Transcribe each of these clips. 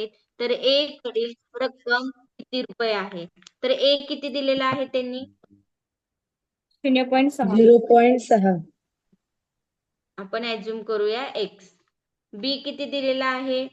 तर ए कडील रक्कम किती रुपये आहे? तर ए किती दिलेला आहे त्यांनी? शून्य पॉईंट सहा. झिरो पॉईंट सहा. आपण ऍज्युम करूया एक्स बी किती दिलेला आहे?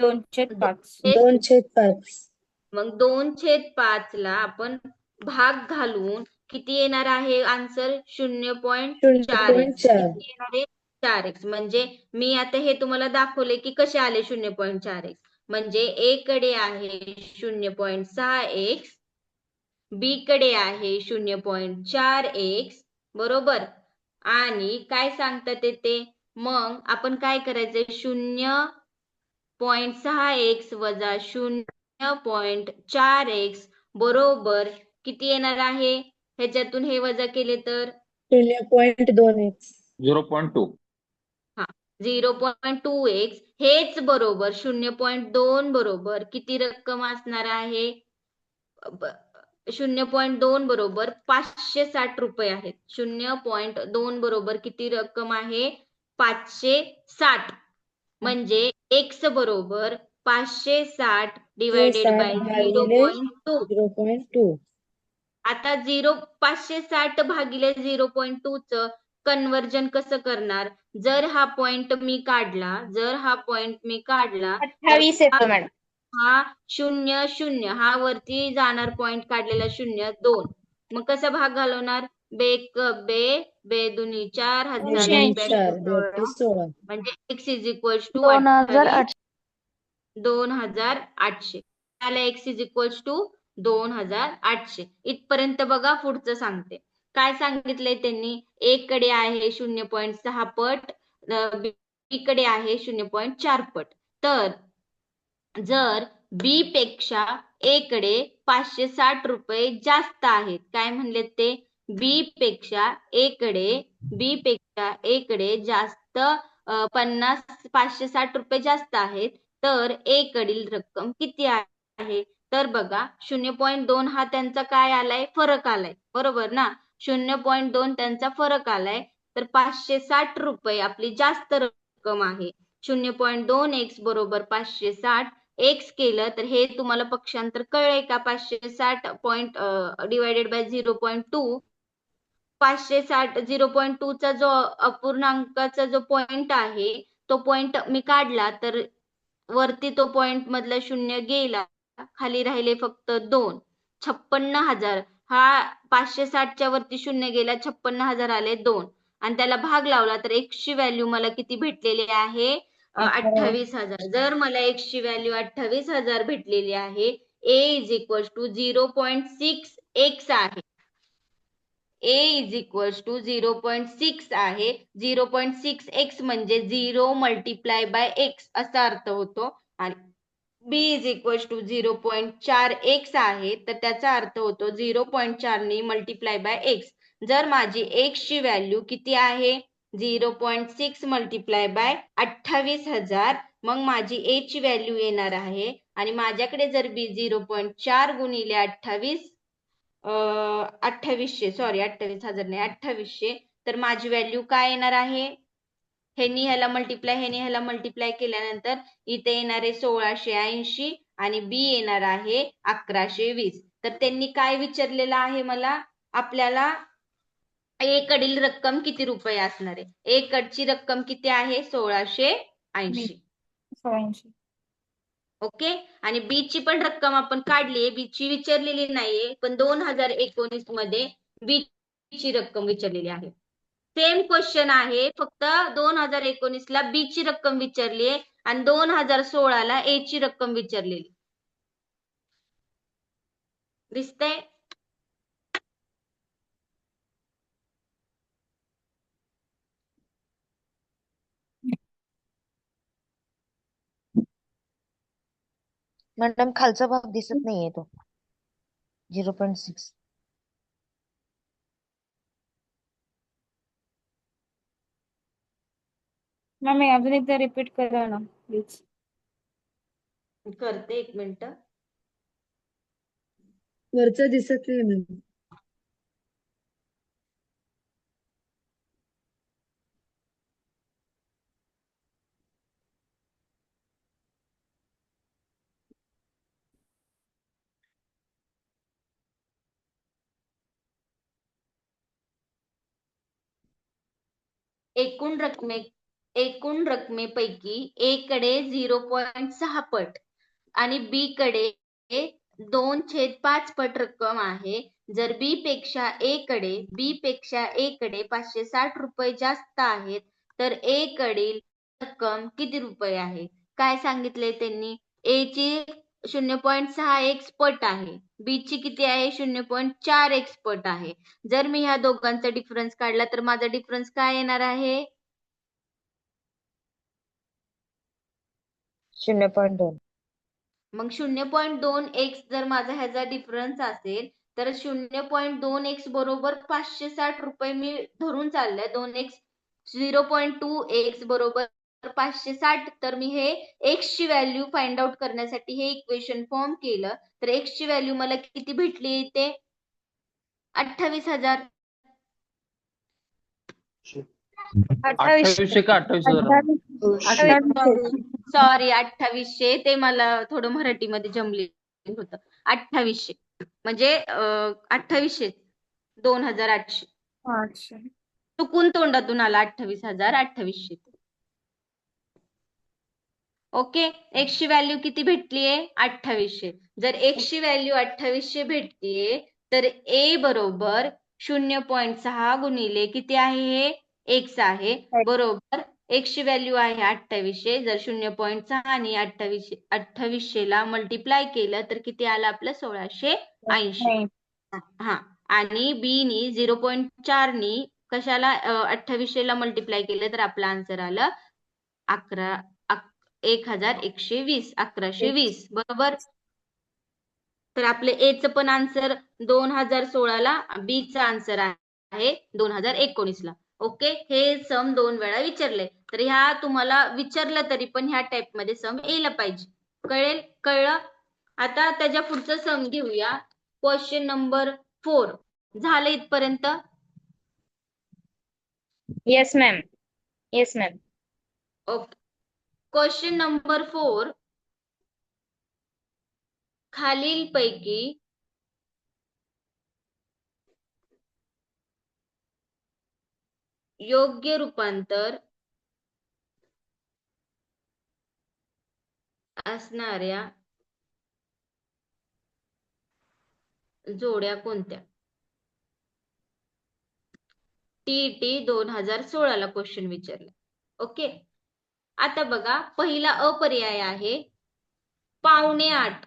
दोनशे पाच. दोन छेद पाच. मग दोन छेद पाच ला आपण भाग घालून किती येणार आहे? आन्सर शून्य पॉईंट शून्य चार एक्स चार. किती येणार आहे? चार एक्स म्हणजे मी आता हे तुम्हाला दाखवले की कसे आले शून्य पॉईंट चार एक्स म्हणजे ए कडे आहे शून्य पॉईंट सहा एक्स बी कडे आहे शून्य पॉईंट चार एक्स बरोबर? आणि काय सांगतात ते मग आपण काय करायचंय शून्य पॉईंट सहा एक्स वजा शून्य पॉईंट चार एक्स बरोबर किती येणार आहे? ह्याच्यातून हे वजा केले तर? शून्य पॉईंट दोन x zero point two. Zero point two x हेच बरोबर शून्य पॉईंट दोन बरोबर. किती रक्कम असणार आहे? शून्य पॉईंट दोन बरोबर पाचशे साठ रुपये आहेत. शून्य पॉईंट दोन बरोबर किती रक्कम आहे? पाचशे साठ. म्हणजे एक्स बरोबर पाचशे साठ divided by zero point two zero point two आता झिरो पाचशे साठ भागिले झिरो पॉईंट टू च कन्वर्जन कसं करणार? जर हा पॉइंट मी काढला जर हा पॉइंट मी काढला अठ्ठावीस येतो मॅडम. हा शून्य शून्य हा वरती जाणार पॉइंट काढलेला शून्य दोन. मग कसा भाग घालवणार? बे क बे बे दुनी चार हजार. बेचाळीस सोळा. म्हणजे एक्स इज इक्वल टू दोन हजार आठशे. दोन हजार आठशे. त्याला एक्स इज इक्वल टू दोन हजार आठशे. इथपर्यंत बघा पुढचं सांगते. काय सांगितलंय त्यांनी? एक कडे आहे शून्य पॉईंट सहा पट बी कडे आहे शून्य पॉईंट चार पट. तर जर बी पेक्षा ए कडे पाचशे साठ रुपये जास्त आहेत काय म्हणलेत ते? बी पेक्षा ए कडे बी पेक्षा ए कडे जास्त पन्नास पाचशे साठ रुपये जास्त आहेत तर ए कडील रक्कम किती आहे? तर बघा शून्य पॉईंट दोन हा त्यांचा काय आलाय? फरक आलाय. बरोबर ना? शून्य पॉईंट दोन त्यांचा फरक आलाय. तर पाचशे साठ रुपये आपली जास्त रक्कम आहे. शून्य पॉईंट दोन एक्स बरोबर पाचशे साठ एक्स केलं तर हे तुम्हाला पक्षांतर कळले का? पाचशे साठ point divided by zero point two पाचशे साठ झिरो पॉईंट टू चा जो अपूर्णांकाचा जो पॉइंट आहे तो पॉइंट मी काढला तर वरती तो पॉइंट मधला शून्य गेला. खाली राहिले फक्त दोन. छप्पन्न हजार. हा पाचशे साठच्या वरती शून्य गेला छप्पन्न हजार आले दोन. आणि त्याला भाग लावला तर एक्सची व्हॅल्यू मला किती भेटलेली आहे? अठ्ठावीस. हजार. जर मला एक्सची व्हॅल्यू अठ्ठावीस हजार भेटलेली आहे A is equal to zero point six x आहे. A is equal to zero point six आहे. झिरो पॉईंट सिक्स एक्स म्हणजे झिरो मल्टिप्लाय बाय एक्स असा अर्थ होतो. आणि B is equal to zero point चार एक्स आहे तर त्याचा अर्थ होतो झिरो पॉईंट चारनी मल्टिप्लाय बाय एक्स जर माझी एक्सची व्हॅल्यू किती आहे? Zero point six multiply by अठ्ठावीस हजार. मग माझी ए ची व्हॅल्यू येणार आहे. आणि माझ्याकडे जर बी झिरो पॉईंट चार गुणिले अठ्ठावीस अठ्ठावीसशे सॉरी अठ्ठावीस हजार नाही अठ्ठावीसशे तर माझी व्हॅल्यू काय येणार आहे? ह्यानी ह्याला मल्टिप्लाय ह्यानी ह्याला मल्टिप्लाय केल्यानंतर इथे येणार आहे सोळाशे ऐंशी आणि बी येणार आहे अकराशे वीस. तर त्यांनी काय विचारलेलं आहे मला? आपल्याला ए कडील रक्कम किती रुपये असणार आहे? ए कडची रक्कम किती आहे? सोळाशे ऐंशी. ओके? आणि बी ची पण रक्कम आपण काढली बी ची विचारलेली नाहीये पण दोन हजार एकोणीसमध्ये बी ची रक्कम विचारलेली आहे. सेम क्वेश्चन आहे. फक्त दोन हजार एकोणीस ला बी ची रक्कम विचारली आहे आणि दोन हजार सोळा ला ए ची रक्कम विचारलेली. दिसतंय? मॅडम खालचा भाग दिसत नाहीये तो. Zero point six. मॅम अजून एकदा रिपीट करा ना प्लीज करते एक मिनिट. वरचं दिसत नाही एकूण रकमे एकूण रकमेपैकी ए कडे झिरो पॉईंट सहा पट आणि बी कडे दोन छेद पाच पट रक्कम आहे. जर बी पेक्षा ए कडे बी पेक्षा ए कडे पाचशे साठ रुपये जास्त आहेत तर ए कडील रक्कम किती रुपये आहे? काय सांगितले त्यांनी? ए ची शून्य पॉईंट सहा एक्स पट आहे. बी ची किती आहे? शून्य पॉईंट चार एक्स पट आहे. जर मी ह्या दोघांचा डिफरन्स काढला तर माझा डिफरन्स काय येणार आहे? शून्य पॉईंट दोन. मग शून्य पॉईंट दोन एक्स जर माझा ह्याचा डिफरन्स असेल तर शून्य पॉईंट दोन एक्स बरोबर पाचशे साठ रुपये मी धरून चाललंय. दोन x zero point two x बरोबर पाचशे साठ तर मी हे एक्स ची व्हॅल्यू फाइंड आउट करण्यासाठी हे इक्वेशन फॉर्म केलं. तर एक्स ची व्हॅल्यू मला किती भेटली इथे? अठ्ठावीस हजार. अठ्ठावीसशे का अठ्ठावीस हजार सॉरी अठ्ठावीसशे. ते मला थोडं मराठीमध्ये जमले होतं. अठ्ठावीसशे. म्हणजे अठ्ठावीसशे. दोन हजार आठशे. चुकून तोंडातून आला अठ्ठावीस हजार अठ्ठावीसशे. ओके? एक्स ची व्हॅल्यू किती भेटलीये? अठ्ठावीसशे. जर एक्स ची व्हॅल्यू अठ्ठावीसशे भेटतीये तर ए बरोबर शून्य पॉईंट सहा गुणिले किती आहे हे? एक्स आहे. बरोबर. एक्स ची व्हॅल्यू आहे अठ्ठावीसशे. जर शून्य पॉईंट सहा आणि अठ्ठावीसशे अठ्ठावीसशे ला मल्टिप्लाय केलं तर किती आलं आपलं? सोळाशे ऐंशी. हा. आणि बी नी झिरो पॉईंट चार नी कशाला अठ्ठावीसशे ला मल्टिप्लाय केलं तर आपलं आन्सर आलं अकरा अक- एक हजार एकशे वीस अकराशे वीस. बरोबर? तर आपले ए च पण आन्सर दोन हजार सोळाला बी चा आन्सर आहे दोन हजार एकोणीस ला. ओके? हे सम दोन वेळा विचारले. तर ह्या तुम्हाला विचारलं तरी पण ह्या टाइपमध्ये सम यायला पाहिजे. कळेल? कळलं? आता त्याच्या पुढचं सम घेऊया. क्वेश्चन नंबर फोर झालं इथपर्यंत? Yes ma'am yes ma'am okay question number four खालीलपैकी योग्य रूपांतर असणाऱ्या जोड्या कोणत्या? टीईटी दोन हजार सोळाला क्वेश्चन विचारला. ओके आता बघा पहिला अपर्याय आहे. पावणे आठ.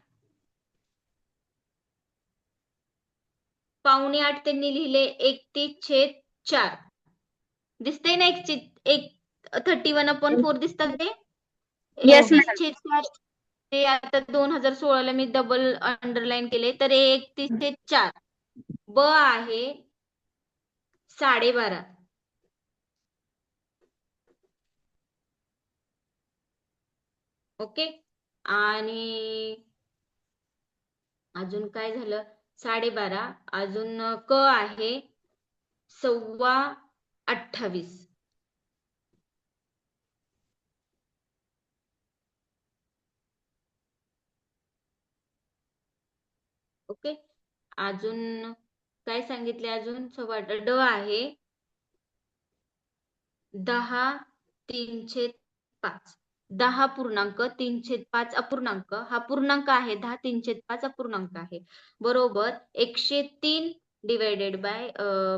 पावणे आठ त्यांनी लिहिले एकतीस छेद चार. दिसतंय ना एक ची- एक थर्टी वन अपॉन फोर दिसतात ते? Yes, एकतीस ma'am. छेद चार ते आता दोन हजार सोळाला मी डबल अंडरलाईन केले तर हे एकतीस छेद चार. ब आहे साडेबारा. ओके? आणि अजून काय झालं? साडेबारा. अजून क आहे सव्वा अठ्ठावीस. ओके. अजून काय सांगितले अजून? सव्वा ड आहे. दहा तीनशे पाच. दहा पूर्णांक तीनशे पाच अपूर्णांक. हा पूर्णांक आहे. दहा तीनशे पाच अपूर्णांक आहे. बरोबर. एकशे तीन डिवायडेड बाय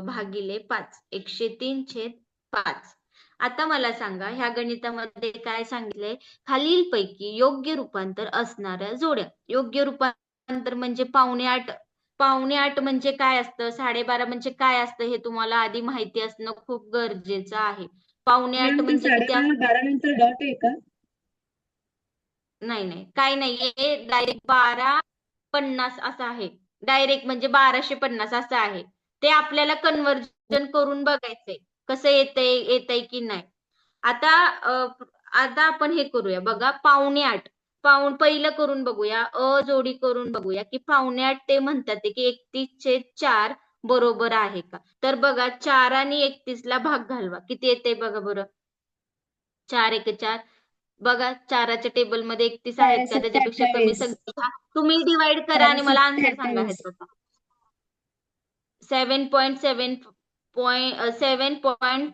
भागिले पाच. एकशे तीन छेद पाच. आता मला सांगा ह्या गणितामध्ये काय सांगितलंय खालीलपैकी योग्य रूपांतर असणाऱ्या जोड्या. योग्य रूपांतर म्हणजे पावणे आठ. पावणे आठ म्हणजे काय असतं? साडेबारा म्हणजे काय असतं? हे तुम्हाला आधी माहिती असणं खूप गरजेचं आहे. पावणे आठ म्हणजे नंतर डॉट आहे का? नाही नाही. काय नाहीये. डायरेक्ट बारा पन्नास असं आहे. डायरेक्ट म्हणजे बाराशे पन्नास असं आहे. ते आपल्याला कन्वर्जन करून बघायचंय. कसं येतंय येतंय की नाही. आता आता आपण हे करूया. बघा पावणे आठ. पाऊण पहिलं करून बघूया. अ जोडी करून बघूया की पावणे आठ ते म्हणतात की एकतीस छेद चार बरोबर आहे का? तर बघा चार आणि एकतीस ला भाग घालवा. किती येते बघा बरं. चार एक चार. बघा चाराच्या टेबलमध्ये एकतीस आहेत का? त्याच्यापेक्षा कमी. संख्या तुम्ही डिवाइड करा आणि मला आन्सर सांगा. ह्याचा seven point seven point seven point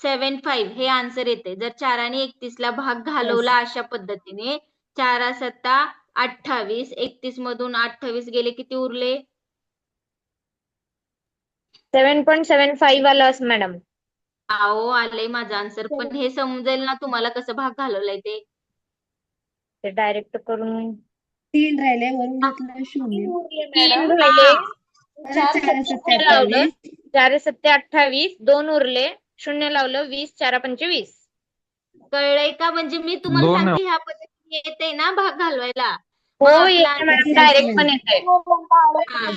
seven five हे आन्सर येते. जर चार आणि एकतीस ला भाग घालवला अशा पद्धतीने चारा सत्ता अठ्ठावीस एकतीस मधून अठ्ठावीस गेले किती उरले? सेवन पॉईंट सेवन फाईव्ह आलं असं मॅडम आओ आलंय माझं आन्सर पण हे समजेल ना तुम्हाला कसं भाग घालवलंय ते? ते डायरेक्ट करून तीन राहिले वरून घेतलं शून्य. तीन राहिले. परत चार सत्ते लावलं. अठ्ठावीस. चार सत्ते अठ्ठावीस. दोन उरले. शून्य लावलं वीस. चारा पंचवीस. कळलंय का? म्हणजे मी तुम्हाला दोन. सांगते ह्या पद्धतीने येते ना भाग घालवायला. हो आपला येते मॅडम. answer direct. पण येते हा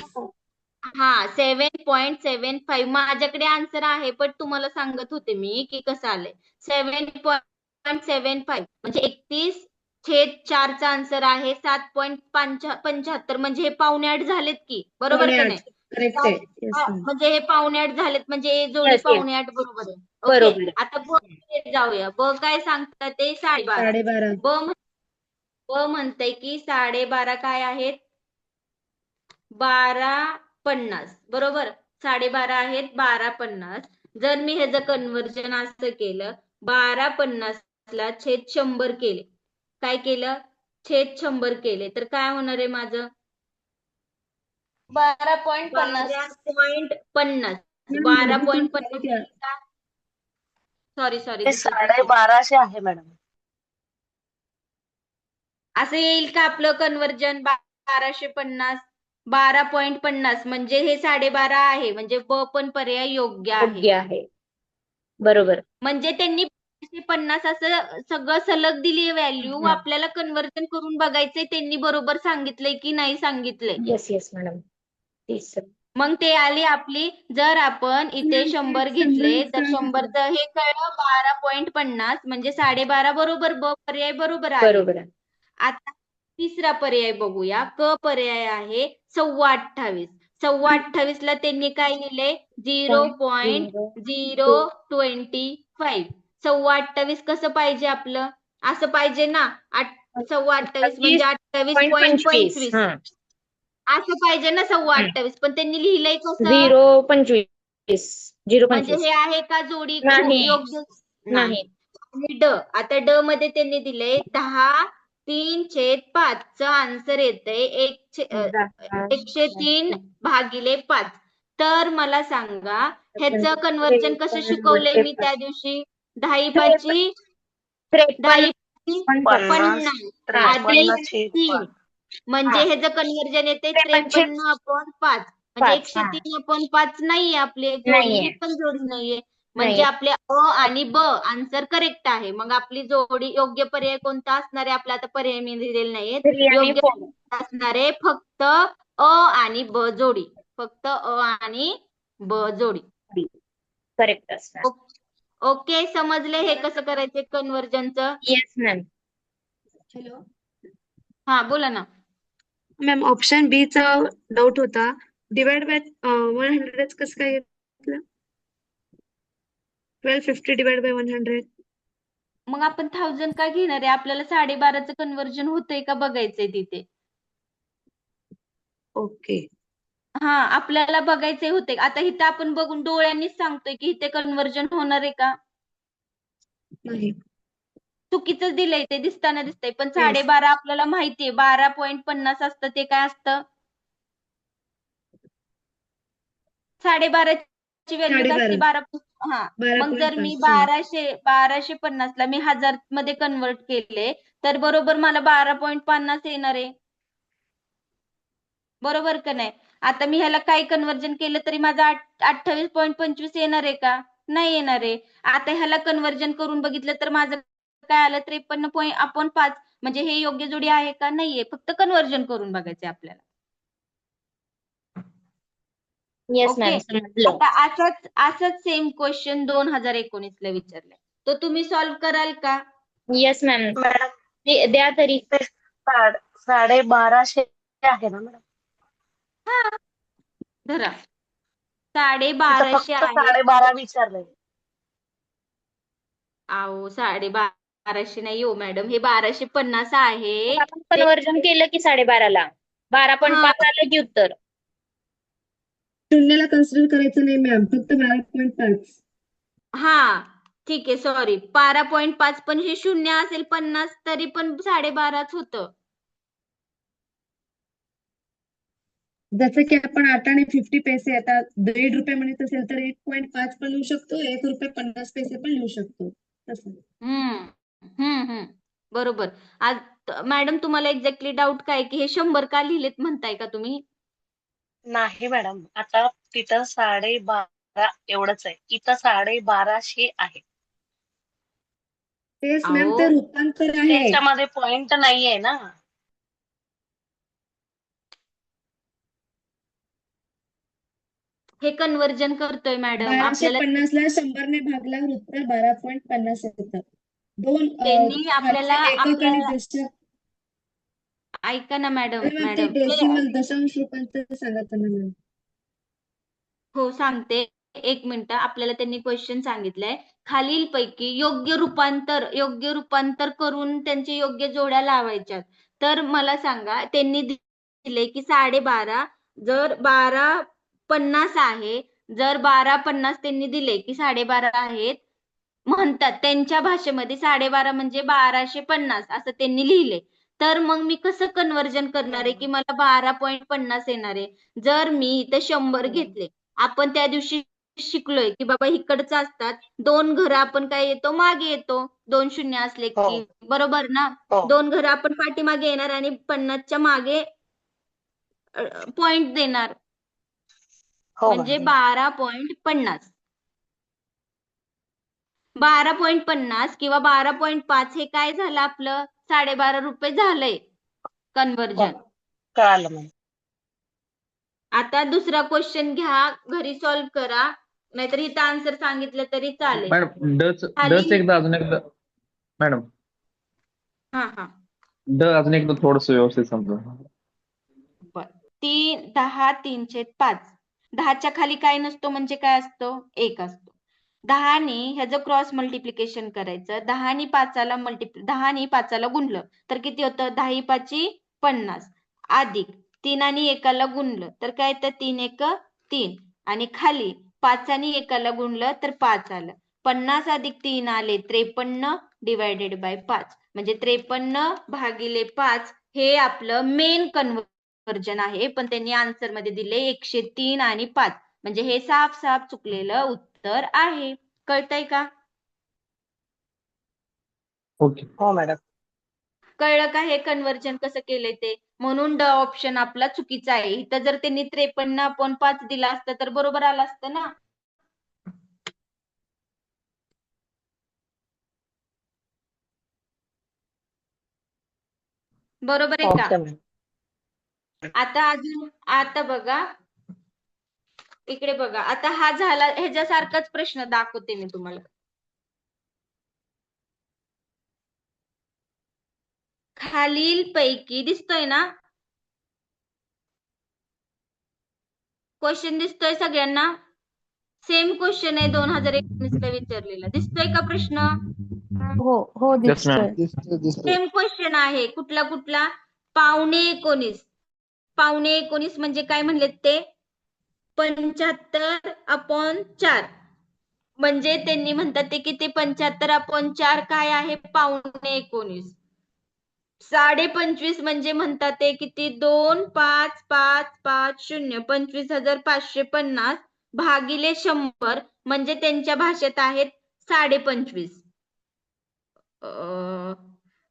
सेवन फाईव्ह माझ्याकडे आन्सर आहे पण तुम्हाला सांगत होते मी की कसं आलंय. सेवन पॉईंट सेवन फाईव्ह म्हणजे एकतीस छेद चारचा आन्सर आहे सात पॉईंट पंच्याहत्तर म्हणजे हे पावणे आठ झालेत की बरोबर का नाही? करेक्ट आहे. हा. म्हणजे हे पावणे आठ झालेत म्हणजे हे जोडी Yes, yes. पावणे आठ बरोबर आहे. ओके बरोबर. आता ब कडे जाऊया. ब काय सांगतात ते? साडेबारा. साडेबारा. ब म्हण- ब म्हणतंय की साडेबारा काय आहेत? बारा पन्नास. बरोबर? साडेबारा आहेत बारा पन्नास. जर मी ह्याचं कन्वर्जन असं केलं बारा पन्नासला छेद शंभर केले. काय केलं? छेद शंभर केले. तर काय होणार आहे माझं? बारा पॉईंट बारा पॉईंट पन्नास. बारा पॉईंट पन्नास सॉरी सॉरी ते साडेबाराशे आहे मॅडम. असं येईल का आपलं कन्वर्जन बाराशे पन्नास. बारा पॉईंट पन्नास म्हणजे हे साडेबारा आहे म्हणजे ब पण पर्याय योग्य आहे. योग्य आहे. बरोबर. म्हणजे त्यांनी बाराशे पन्नास असं सगळं सलग दिली व्हॅल्यू. आपल्याला कन्वर्जन करून बघायचंय त्यांनी बरोबर सांगितलंय की नाही सांगितलंय. येस येस मॅडम मग ते आली आपली जर आपण इथे शंभर घेतले शंभर तर. शंभरचं हे कळलं बारा पॉईंट पन्नास म्हणजे साडेबारा बरोबर ब पर्याय बरोबर आहे. बरोबर आहे. आता तिसरा पर्याय बघूया. क पर्याय आहे सव्वा अठ्ठावीस सव्वा अठ्ठावीस ला त्यांनी काय लिहिले? Zero point zero twenty five. सव्वा अठ्ठावीस कसं पाहिजे आपलं? असं पाहिजे ना? सव्वा अठ्ठावीस म्हणजे अठ्ठावीस पॉईंट पंचवीस. असं पाहिजे ना सव्वा. अठ्ठावीस पण त्यांनी लिहिलंय कसं? झिरो पंचवीस. झिरो म्हणजे पंचवीस. हे आहे का जोडी? नाही. योग्य. नाही. आणि ड. आता ड मध्ये त्यांनी दिलंय दहा तीन छेद पाच च आन्सर येतंय एक छे- अ, एकशे तीन भागिले पाच. तर मला सांगा ह्याचं कन्वर्जन कसं शिकवलंय मी त्या दिवशी? दहाई पाची दहाई पाची पन्नास आधी तीन. म्हणजे ह्याचं कन्वर्जन येते त्रेपन्न. अपॉन पाच. म्हणजे एकशे. तीन अपॉन पाच नाहीये आपली पण जोडी नाहीये. म्हणजे नाहीये. आपले अ आणि ब आन्सर करेक्ट आहे. मग आपली जोडी योग्य पर्याय कोणता असणार आहे? आपला आता पर्याय मी दिलेले आणि योग्य. असणार आहे फक्त अ आणि ब जोडी. फक्त अ आणि ब जोडी. करेक्ट असणार. ओके समजले हे कसं करायचे कन्वर्जनचं येस मॅम. हॅलो. हा बोला ना. मॅम ऑप्शन बी चा डाऊट होता डिवाइड बाय वन हंड्रेड कसं काय twelve fifty divide by one hundred मग आपण थाउजंड का घेणार आहे? आपल्याला साडेबाराचं कन्वर्जन होतंय का बघायचंय तिथे? ओके हा आपल्याला बघायचे होते आता इथं आपण बघून डोळ्यांनीच सांगतोय की इथे कन्वर्जन होणार आहे का? नाही. चुकीचं दिलंय ते दिसताना दिसतंय. पण साडेबारा आपल्याला माहितीये. बारा पॉईंट पन्नास असतं ते काय असतं? साडेबाराची व्हॅल्यू असते. बारा हा. मग जर मी. बाराशे बाराशे पन्नासला मी हजारमध्ये कन्वर्ट केले तर बरोबर मला बारा पॉईंट पन्नास येणार आहे. बरोबर का नाही? आता मी ह्याला काही कन्वर्जन केलं तरी माझा अठ्ठावीस पॉईंट पंचवीस येणार आहे का? नाही येणार आहे. आता ह्याला कन्वर्जन करून बघितलं तर माझं काय आलं? त्रेपन्न पॉईंट आपण पाच म्हणजे हे योग्य जोडी आहे का? नाहीये. फक्त कन्वर्जन करून बघायचंय आपल्याला. Yes ma'am. समजलं. आता असंच असंच सेम क्वेश्चन दोन हजार एकोणीस ला विचारलंय. तो तुम्ही सॉल्व्ह कराल का? Yes ma'am madam. द्या तरी. साडेबाराशे आहे ना मॅडम? धरा. साडे इथं बाराशे फक्त आहे. साडेबारा विचारलंय. अहो साडे बाराशे नाही हो मॅडम. हे बाराशे पन्नास आहे. आपण कन्वर्जन केलं की साडेबाराला. बारा पॉईंट हा. पाच आलं की उत्तर. शून्याला कन्सिडर करायचं नाही मॅम फक्त बारा पॉईंट पाच. हा ठीक आहे सॉरी बारा पॉईंट पाच पण हे शून्य असेल पन्नास तरी पण साडेबाराच होतं. जसं की आपण आठ आणि फिफ्टी पैसे आता दीड रुपये म्हणत असेल तर एक पॉईंट पाच पण लिहू शकतो एक रुपये पन्नास पैसे पण लिहू शकतो. तसं. हम्म हम्म हम्म. बरोबर. आज मॅडम तुम्हाला एक्झॅक्टली डाऊट काय की हे शंभर का लिहिलेत म्हणताय का तुम्ही? नाही मॅडम आता तिथं साडेबारा एवढंच आहे. इथं साडेबाराशे आहे. तेच मॅम अहो. ते रूपांतर आहे. त्याच्यामध्ये पॉइंट नाहीये ना. हे कन्वर्जन करतोय मॅडम बाराशे आपल्याला पन्नासला शंभरने भागल्यावर उत्तर बारा पॉईंट पन्नास येतं. दोन अं, त्यांनी आपल्याला खालचे एकक आणि आपल्याला- दशक ऐका ना मॅडम ते मॅडम. डेसिमल दशांश रूपांतर सांगा त्यांना मॅम हो सांगते. एक मिनिट आपल्याला त्यांनी क्वेश्चन सांगितलंय. खालीलपैकी योग्य रूपांतर योग्य रूपांतर करून त्यांचे योग्य जोड्या लावायच्यात. तर मला सांगा त्यांनी दि- दिले की साडेबारा जर बारा पन्नास आहे जर बारा पन्नास त्यांनी दिले की साडेबारा आहेत म्हणतात. त्यांच्या भाषेमध्ये साडेबारा म्हणजे बाराशे पन्नास असं त्यांनी लिहिले. तर मग मी कसं कन्वर्जन करणार आहे? की मला बारा पॉईंट पन्नास येणार आहे. जर मी इथं शंभर घेतले आपण त्या दिवशी शिकलोय की बाबा इकडचं असतात दोन घरं आपण काय येतो मागे येतो. दोन शून्य असले की हो. बरोबर ना? हो. दोन घरं आपण पाठीमागे येणार आणि पन्नासच्या मागे पॉइंट देणार. हो. म्हणजे. बारा पॉइंट पन्नास. बारा पॉइंट पन्नास किंवा बारा पॉइंट पाच हे काय झालं आपलं? साडेबारा रुपये झालंय कन्वर्जन कळालं मॅडम आता दुसरा क्वेश्चन घ्या घरी सॉल्व्ह करा नाहीतर इथं आन्सर सांगितलं तरी चालेल. मॅडम डच खाली- डच एकदा अजून एकदा. मॅडम. हा हा. ड अजून एकदा थोडस व्यवस्थित समजा तीन दहा तीनशे पाच. दहाच्या खाली काय नसतो म्हणजे काय असतो? एक असतो. दहाने ह्याचं क्रॉस मल्टिप्लिकेशन करायचं. दहानी पाचाला मल्टिप्ल दहानी पाचाला गुणलं तर किती होतं? दहा ही पाची पन्नास. अधिक तीन आणि एकाला गुणलं तर काय येतं? तीन एक तीन. आणि खाली पाच आणि एकाला गुणलं तर पाच आलं. पन्नास अधिक तीन आले त्रेपन्न डिवायडेड बाय पाच. म्हणजे त्रेपन्न भागिले पाच हे आपलं मेन कन्वर्जन आहे. पण त्यांनी आन्सरमध्ये दिले एकशे तीन आणि पाच. म्हणजे हे साफ साफ चुकलेलं उत्तर आहे. कळतंय का? ओके. हो मॅडम. कळलं का हे कन्वर्जन कसं केलंय ते? म्हणून ड ऑप्शन आपला चुकीचा आहे. इथं जर त्यांनी त्रेपन्न आपण पाच दिला असतं तर बरोबर आलं असतं ना? बरोबर आहे का? आता अजून आता बघा. इकडे बघा. आता हा झाला ह्याच्यासारखाच प्रश्न दाखवते मी तुम्हाला. खालील पैकी दिसतोय ना? क्वेश्चन दिसतोय सगळ्यांना? सेम क्वेश्चन आहे दोन हजार एकोणीस ला विचारलेला. दिसतोय का प्रश्न? हो हो सेम क्वेश्चन आहे. कुठला कुठला? पावणे एकोणीस. पावणे एकोणीस म्हणजे काय म्हणलेत ते? पंच्याहत्तर अपॉन चार. म्हणजे त्यांनी म्हणतात ते किती? पंच्याहत्तर अपॉन चार काय आहे? पावणे एकोणीस. साडे पंचवीस म्हणजे म्हणतात ते किती? दोन पाच पाच पाच शून्य. पंचवीस हजार पाचशे पन्नास भागिले शंभर म्हणजे त्यांच्या भाषेत आहेत साडे पंचवीस अं,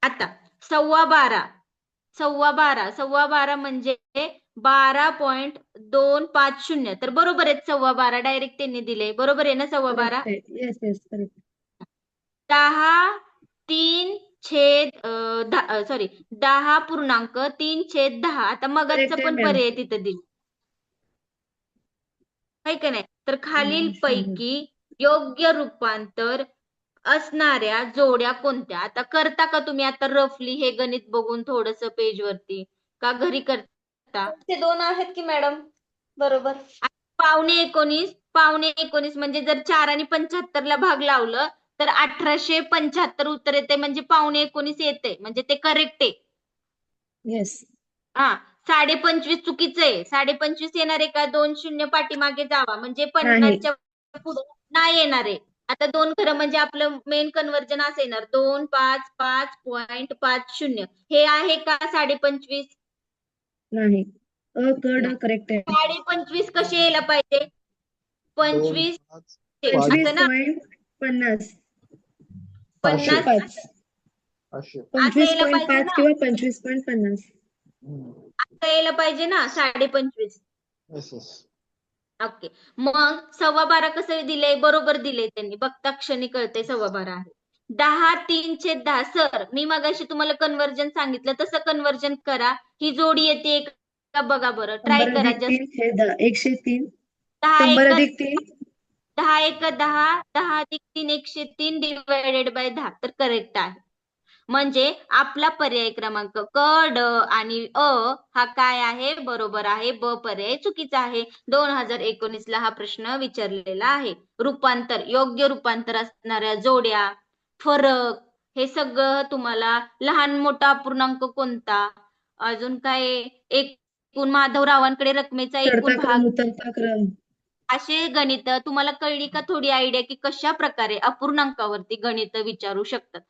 आता सव्वा बारा. सव्वा बारा. सव्वा बारा म्हणजे बारा पॉइंट दोन पाच शून्य. तर बरोबर आहेत सव्वा बारा. डायरेक्ट त्यांनी दिले बरोबर आहे ना सव्वा बारा? येस येस करेक्ट दहा तीन छेद सॉरी दहा पूर्णांक तीन छेद दहा. आता मगच आहे, पण. पर्याय तिथं दिला. आहे का नाही? तर खालील पैकी योग्य रूपांतर असणाऱ्या जोड्या कोणत्या? आता करता का तुम्ही? आता रफली हे गणित बघून थोडस पेज वरती. का घरी करता? ते दोन आहेत की मॅडम. बरोबर. पावणे एकोणीस पावणे एकोणीस म्हणजे जर चार आणि पंच्याहत्तर ला भाग लावलं तर अठराशे पंच्याहत्तर उत्तर येते म्हणजे पावणे एकोणीस येते. म्हणजे ते करेक्ट आहे. येस हा साडे पंचवीस चुकीचं आहे. साडे पंचवीस येणार आहे का? दोन शून्य पाठीमागे जावा. म्हणजे पन्नासच्या पुढे नाही येणार आहे. आता दोन खरं म्हणजे आपलं मेन कन्वर्जन असं येणार. दोन पाच पाच पॉइंट पाच शून्य. हे आहे का साडे पंचवीस? नाही. अ क ड करेक्ट आहे. साडे पंचवीस कसे यायला पाहिजे? पंचवीस पंचवीस आता ना. पॉईंट पन्नास. पन्नास? पाच पाचशे. पंचवीस यायला पॉईंट पाहिजे पाच ना. किंवा पंचवीस पॉईंट पन्नास. आता यायला पाहिजे ना साडे पंचवीस. Yes yes okay. मग सव्वा बारा कसं दिलंय? बरोबर दिलंय त्यांनी. बघता क्षणी कळतंय सव्वा बारा आहे. दहा तीनशे दहा सर. मी मगाशी तुम्हाला कन्वर्जन सांगितलं. तसं कन्वर्जन करा. ही जोडी येते का बघा बरं. ट्राय करा जस्ट तीन एकशे तीन दहा एक तीन. दहा एक दहा दहा अधिक तीन एकशे तीन डिवायडेड बाय दहा. तर करेक्ट आहे. म्हणजे आपला पर्याय क्रमांक क ड आणि अ हा काय आहे? बरोबर आहे. ब पर्याय चुकीचा आहे. दोन हजार एकोणीस ला हा प्रश्न विचारलेला आहे. रूपांतर योग्य रूपांतर असणाऱ्या जोड्या फरक. हे सगळं तुम्हाला लहान मोठा अपूर्णांक कोणता? अजून काय? एकूण माधवरावांकडे रकमेचा एकूण भाग. असे गणित तुम्हाला कळली का थोडी आयडिया की कशा प्रकारे अपूर्णांकावरती गणित विचारू शकतात?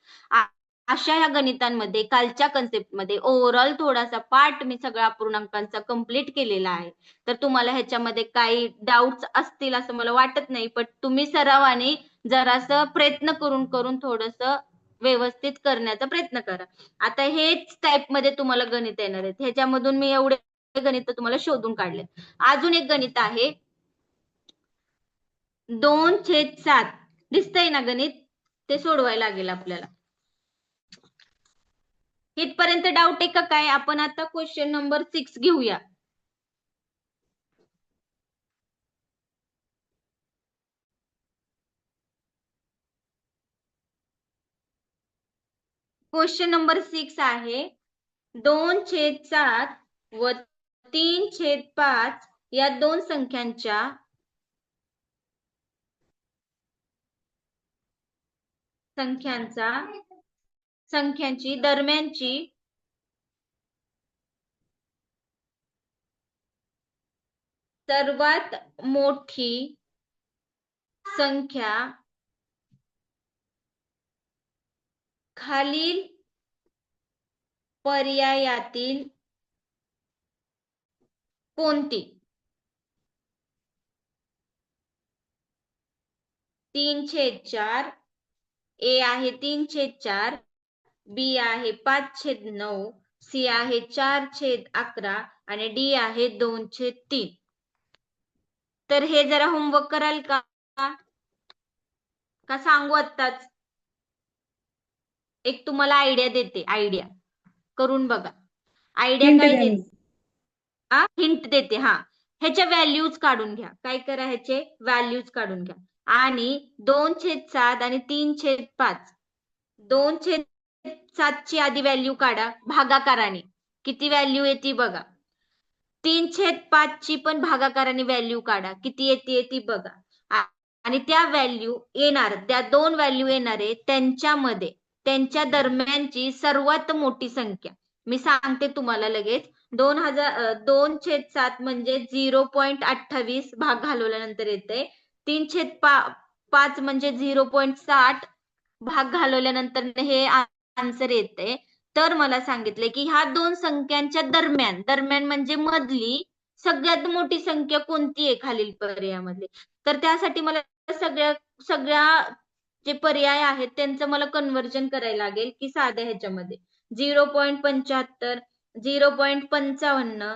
अशा ह्या गणितांमध्ये कालच्या कन्सेप्टमध्ये ओव्हरऑल थोडासा पार्ट मी सगळ्या पूर्णांकांचा कंप्लीट केलेला आहे. तर तुम्हाला ह्याच्यामध्ये काही डाऊट्स असतील असं मला वाटत नाही पण तुम्ही सरावाने जरासं प्रयत्न करून करून थोडस व्यवस्थित करण्याचा प्रयत्न करा. आता हेच टाइपमध्ये तुम्हाला गणित येणार आहेत. ह्याच्यामधून मी एवढे गणित तुम्हाला शोधून काढले. अजून एक गणित आहे. दोन छेद सात. दिसतंय ना गणित? ते सोडवायला लागेल आपल्याला. इथपर्यंत डाऊट आहे का काय? आपण आता क्वेश्चन नंबर सिक्स घेऊया. क्वेश्चन नंबर सिक्स आहे. दोन छेद सात व तीन छेद पाच या दोन संख्यांच्या संख्यांचा संख्यांची दरम्यानची. सर्वात मोठी संख्या खालील पर्यायातील कोणती? तीनशे चार ए आहे तीनशे चार. बी आहे पाच छेद नऊ सी आहे चार छेद अकरा आणि डी आहे दोन छेद तीन. तर हे जरा होमवर्क कराल का? का सांगू आत्ताच? एक तुम्हाला आयडिया देते आयडिया करून बघा. आयडिया काय देते. हा हिंट देते हा. ह्याच्या व्हॅल्यूज काढून घ्या. काय करा ह्याचे व्हॅल्यूज काढून घ्या. आणि दोन छेद सात आणि तीन छेद पाच. दोन छेद सातची आधी व्हॅल्यू काढा भागाकाराने. किती व्हॅल्यू येते बघा. तीन छेद पाचची पण भागाकाराने व्हॅल्यू काढा. किती येते ती बघा. आणि त्या व्हॅल्यू येणार त्या दोन व्हॅल्यू येणार आहे त्यांच्यामध्ये त्यांच्या दरम्यानची सर्वात मोठी संख्या. मी सांगते तुम्हाला लगेच. दोन हजार दोन छेद सात म्हणजे झिरो पॉईंट अठ्ठावीस भाग घालवल्यानंतर येते. तीन छेद पा पाच म्हणजे झिरो पॉईंट साठ भाग घालवल्यानंतर हे आन्सर येते. तर मला सांगितले की ह्या दोन संख्यांच्या दरम्यान दरम्यान म्हणजे मधली सगळ्यात मोठी संख्या कोणती आहे खालील पर्यायामध्ये तर त्यासाठी मला सगळ्या सगळ्या जे पर्याय आहेत त्यांचं मला कन्वर्जन करायला लागेल की साध्या ह्याच्यामध्ये. झिरो पॉईंट पंच्याहत्तर झिरो पॉईंट पंचावन्न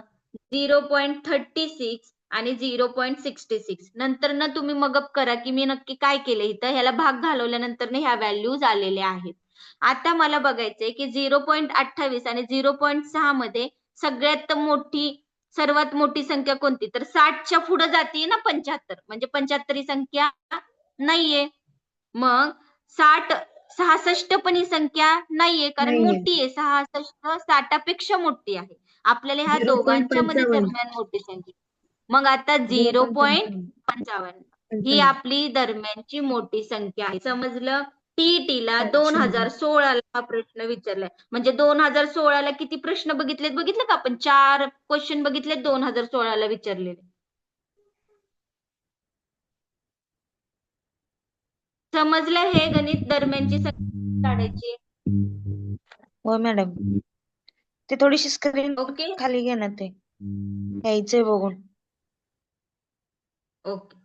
झिरो पॉईंट थर्टी सिक्स आणि झिरो पॉईंट सिक्स्टी सिक्स. नंतर ना तुम्ही मगप करा की मी नक्की काय केलं इथं? ह्याला भाग घालवल्यानंतर ह्या व्हॅल्यूज आलेल्या आहेत. आता मला बघायचंय की झिरो पॉईंट अठ्ठावीस आणि झिरो पॉईंट सहा मध्ये सगळ्यात मोठी सर्वात मोठी संख्या कोणती? तर साठच्या पुढे जाते ना पंच्याहत्तर. म्हणजे पंच्याहत्तर ही संख्या नाहीये. मग साठ सहासष्ट पण ही संख्या नाहीये कारण. मोठी आहे. सहासष्ट साठापेक्षा मोठी आहे. आपल्याला ह्या 0.55. दोघांच्या मध्ये दरम्यान मोठी संख्या. मग आता झिरो पॉईंट पंचावन्न. ही आपली दरम्यानची मोठी संख्या आहे. समजलं? टीईटी ला अच्छा. दोन हजार सोळाला हा प्रश्न विचारलाय. म्हणजे दोन हजार सोळाला किती प्रश्न बघितलेत? बघितलं का आपण? चार क्वेश्चन बघितलेत दोन हजार सोळाला विचारलेले. समजलं हे गणित दरम्यानची संख्या काढायची? हो मॅडम. ते थोडीशी स्क्रीन ओके खाली घे ना ते. यायचंय बघून. ओके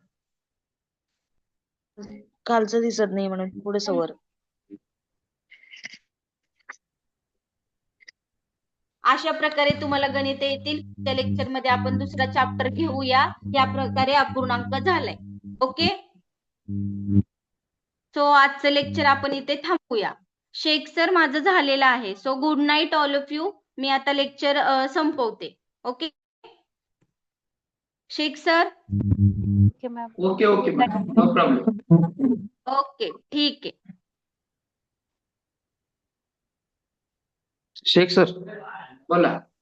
खालचं दिसत नाही म्हणून पुढे वर अशा प्रकारे तुम्हाला गणिते येतील. त्या लेक्चरमध्ये आपण दुसरा चॅप्टर घेऊया. या प्रकारे अपूर्णांक झालाय. ओके सो आजचं लेक्चर आपण इथे थांबूया. शेख सर माझं झालेलं आहे. So good night all of you मी आता लेक्चर संपवते. Okay Shaikh sir okay okay no problem okay ठीक आहे. शेख सर. बोला.